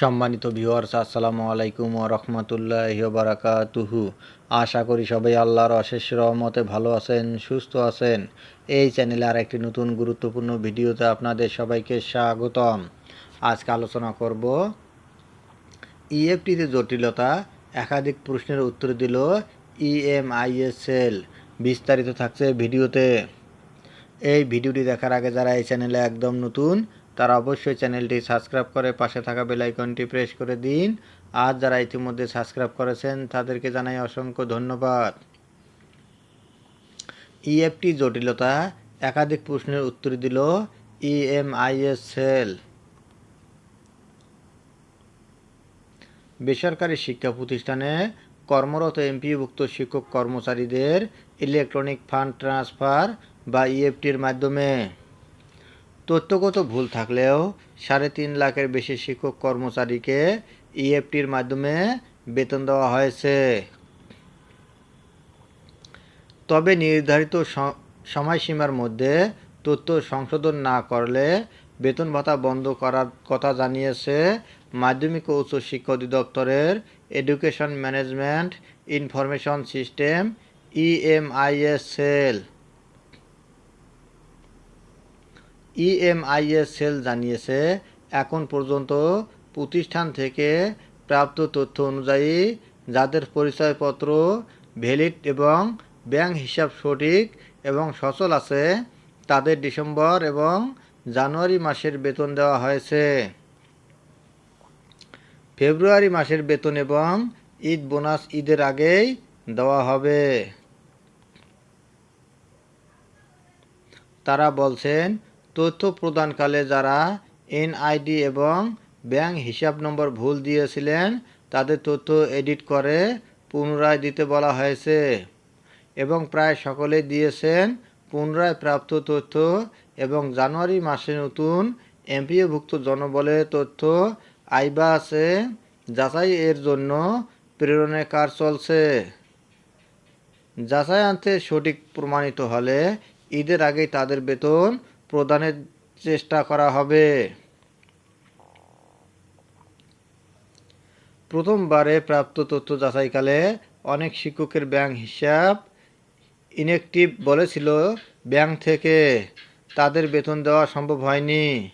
সম্মানিত ভিউয়ার্স আসসালামু আলাইকুম ও রহমতুল্লাহ বারাকাতুহু। আশা করি সবাই আল্লাহর অশেষ রহমতে ভালো আছেন, সুস্থ আছেন। এই চ্যানেলে আর একটি নতুন গুরুত্বপূর্ণ ভিডিওতে আপনাদের সবাইকে স্বাগতম। আজকে আলোচনা করব ইএফটিতে জটিলতা, একাধিক প্রশ্নের উত্তর দিল ইএমআইএসএল বিস্তারিত থাকছে ভিডিওতে। এই ভিডিওটি দেখার আগে যারা এই চ্যানেলে একদম নতুন তারা অবশ্যই চ্যানেলটি সাবস্ক্রাইব করে পাশে থাকা বেল আইকনটি প্রেস করে দিন। আর যারা ইতিমধ্যে সাবস্ক্রাইব করেছেন, তাদেরকে জানাই অসংখ্য ধন্যবাদ। ইএফটি জটিলতা, একাধিক প্রশ্নের উত্তর দিল ইএমআইএস সেল বেসরকারি শিক্ষা প্রতিষ্ঠানে কর্মরত এমপিভুক্ত শিক্ষক কর্মচারীদের ইলেকট্রনিক ফান্ড ট্রান্সফার বা ইএফটির মাধ্যমে। তথ্যগত ভুল থাকলেও সাড়ে তিন লাখের বেশি শিক্ষক কর্মচারীকে ইএফটির মাধ্যমে বেতন দেওয়া হয়েছে। তবে নির্ধারিত সময়সীমার মধ্যে তথ্য সংশোধন না করলে বেতন ভাতা বন্ধ করার কথা জানিয়েছে মাধ্যমিক ও উচ্চ শিক্ষা অধিদপ্তরের education management information system EMIS cell EMIS cell জানিয়েছে, এখন পর্যন্ত প্রতিষ্ঠান থেকে প্রাপ্ত তথ্য অনুযায়ী যাদের পরিচয়পত্র ভ্যালিড এবং ব্যাংক হিসাব সঠিক এবং সচল আছে, তাদের ডিসেম্বর এবং জানুয়ারি মাসের বেতন দেওয়া হয়েছে। ফেব্রুয়ারি মাসের বেতন এবং ঈদ বোনাস ঈদের আগেই দেওয়া হবে। তারা বলছেন তথ্য প্রদানকালে যারা এনআইডি এবং ব্যাংক হিসাব নম্বর ভুল দিয়েছিলেন, তাদের তথ্য এডিট করে পুনরায় দিতে বলা হয়েছে এবং প্রায় সকলেই দিয়েছেন পুনরায় প্রাপ্ত তথ্য এবং জানুয়ারি মাসে নতুন এমপিওভুক্ত জনবলের তথ্য আইবা আছে, যাচাই এর জন্য প্রেরণের কাজ চলছে। যাচাই আনতে সঠিক প্রমাণিত হলে ঈদের আগেই তাদের বেতন প্রদানের চেষ্টা করা হবে। প্রথমবারে প্রাপ্ত তথ্য যাচাইকালে অনেক শিক্ষকের ব্যাংক হিসাব ইনএক্টিভ বলেছিল ব্যাংক থেকে। তাদের বেতন দেওয়া সম্ভব হয়নি।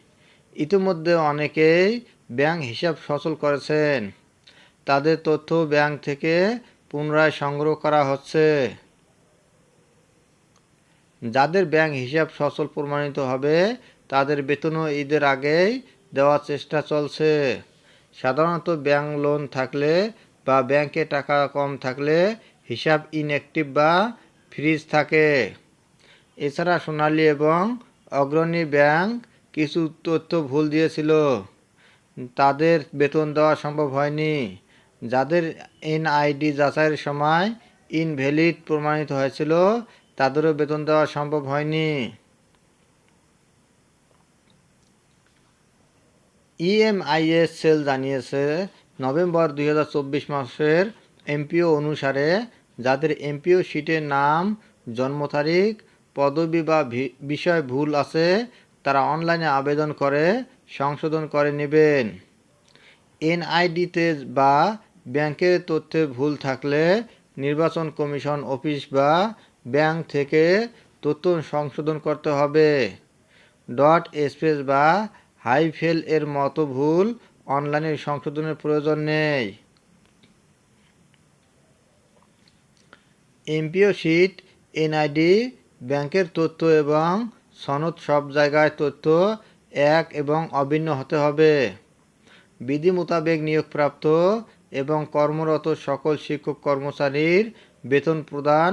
ইতিমধ্যে অনেকেই ব্যাংক হিসাব সচল করেছেন। তাদের তথ্য ব্যাংক থেকে পুনরায় সংগ্রহ করা হচ্ছে। যাদের ব্যাংক হিসাব সচল প্রমাণিত হবে, তাদের বেতনও ঈদের আগেই দেওয়ার চেষ্টা চলছে। সাধারণত ব্যাংক লোন থাকলে বা ব্যাংকে টাকা কম থাকলে হিসাব ইনঅ্যাক্টিভ বা ফ্রিজ থাকে। এছাড়া সোনালী এবং অগ্রণী ব্যাংক কিছু তথ্য ভুল দিয়েছিল। তাদের বেতন দেওয়া সম্ভব হয়নি। যাদের এনআইডি যাচাইয়ের সময় ইনভ্যালিড প্রমাণিত হয়েছিল তাদেরও বেতন দেওয়া সম্ভব হয়নি। ইএমআইএস সেল জানিয়েছে, নভেম্বর দুই হাজার চব্বিশ মাসের এমপিও অনুসারে যাদের এমপিও শিটের নাম, জন্ম তারিখ, পদবি বা বিষয় ভুল আছে, তারা অনলাইনে আবেদন করে, সংশোধন করে নেবেন। এনআইডিতে বা ব্যাংকের তথ্যে ভুল থাকলে নির্বাচন কমিশন অফিস বা ব্যাংক থেকে তথ্য সংশোধন করতে হবে। ডট স্পেস বা হাইফেল এর মতো ভুল অনলাইনে সংশোধনের প্রয়োজন নেই। এমপিও শিট, এনআইডি, ব্যাংকের তথ্য এবং সনদ সব জায়গায় তথ্য এক এবং অভিন্ন হতে হবে। বিধি মোতাবেক নিয়োগপ্রাপ্ত এবং কর্মরত সকল শিক্ষক কর্মচারীর বেতন প্রদান